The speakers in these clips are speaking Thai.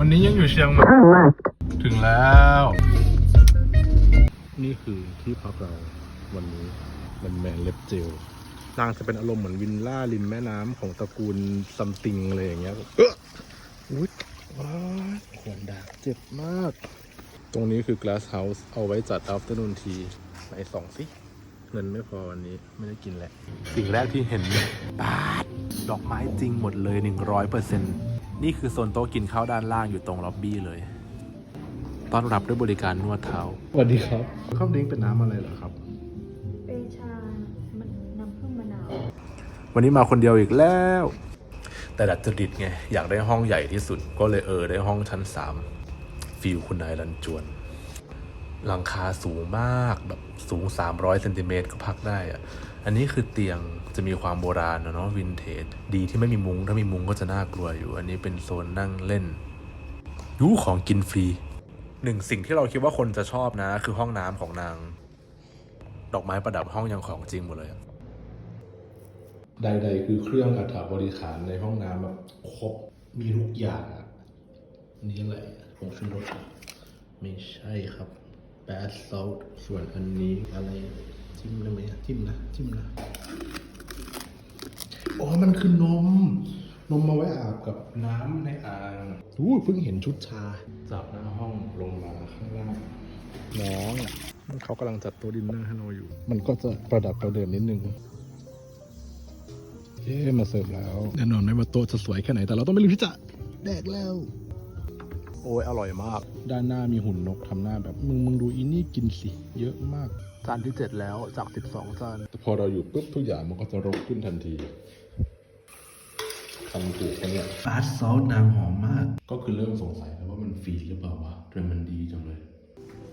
วันนี้ยังอยู่เชียงใหม่ Turn left. ถึงแล้ว นี่คือที่พักเราวันนี้มันแมนเล็บเจลนางจะเป็นอารมณ์เหมือนวินล่าริมแม่น้ำของตระกูลซัมติงอะไรอย่างเงี้ยเอออุ้ยว้ายขวนดาบเจ็บมาก ตรงนี้คือ glass house เอาไว้จัด afternoon tea ไหนสองสิ เงินไม่พอวันนี้ไม่ได้กินแหละ สิ่งแรกที่เห็นบาดดอกไม้จริงหมดเลย 100%นี่ คือโซนโต๊ะกินข้าวด้านล่างอยู่ตรงล็อบบี้เลย ต้อนรับด้วยบริการนวดเท้า สวัสดีครับข้าวดิ้งเป็นน้ำอะไรเหรอครับ เป็นชามันน้ำผึ้งมะนาว วันนี้มาคนเดียวอีกแล้ว แต่ดัดจริตไง อยากได้ห้องใหญ่ที่สุด ก็เลยเออได้ห้องชั้นสามฟิลคุณนายรันจวน หลังคาสูงมากแบบสูง 300เซนติเมตรก็พักได้อะอันนี้คือเตียงจะมีความโบราณอะเนาะวินเทจดีที่ไม่มีมุง้งถ้ามีมุ้งก็จะน่ากลัวอยู่ อันนี้เป็นโซนนั่งเล่นยูของกินฟรีหนึ่งสิ่งที่เราคิดว่าคนจะชอบนะ คือห้องน้ำของนาง ดอกไม้ประดับห้องยังของจริงหมดเลยใดๆคือเครื่องอัฐบริขารในห้องน้ำแบบครบมีทุกอย่างนี่แหละผงชูรสอะไม่ใช่ครับ แบสซอลส่วนอันนี้อะไรจิ้มได้ไหมอะจิ้มนะจิ้มนะอ๋อมันคือนม นมมาไว้อาบกับน้ำในอ่างอู้เพิ่งเห็นชุดชาจากหน้าห้องลงมาข้างล่างน้องอะเขากำลังจัดโต๊ะดินเนอร์ให้เราอยู่ มันก็จะประดับประเดิมนิดนึง เอ๊ะมาเสิร์ฟแล้ว แน่นอนไม่ว่าโต๊ะจะสวยแค่ไหนแต่เราต้องไม่ลืมที่จะแดกแล้ว โอ้ยอร่อยมาก ด้านหน้ามีหุ่นนกทำหน้าแบบ มึงมึงดูอินี่กินสิ เยอะมากจานที่เจ็ดแล้วจาก 12จานแต่พอเราอยู่ปุ๊บทุกอย่างมันก็จะรกขึ้นทันทีทำถูกปะเนี่ยฟาสซอสนางหอมมาก ก็คือเริ่มสงสัยแล้วว่ามันฟรีหรือเปล่าวะทำไมมันดีจังเลย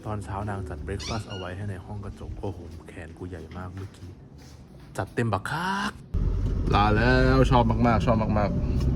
ตอนเช้านางจัดเบรคฟาสต์เอาไว้ให้ในห้องกระจกโอ้โหแขนกูใหญ่มากเมื่อกี้ จัดเต็มบักคักลาแล้วชอบมากๆ ชอบมากๆ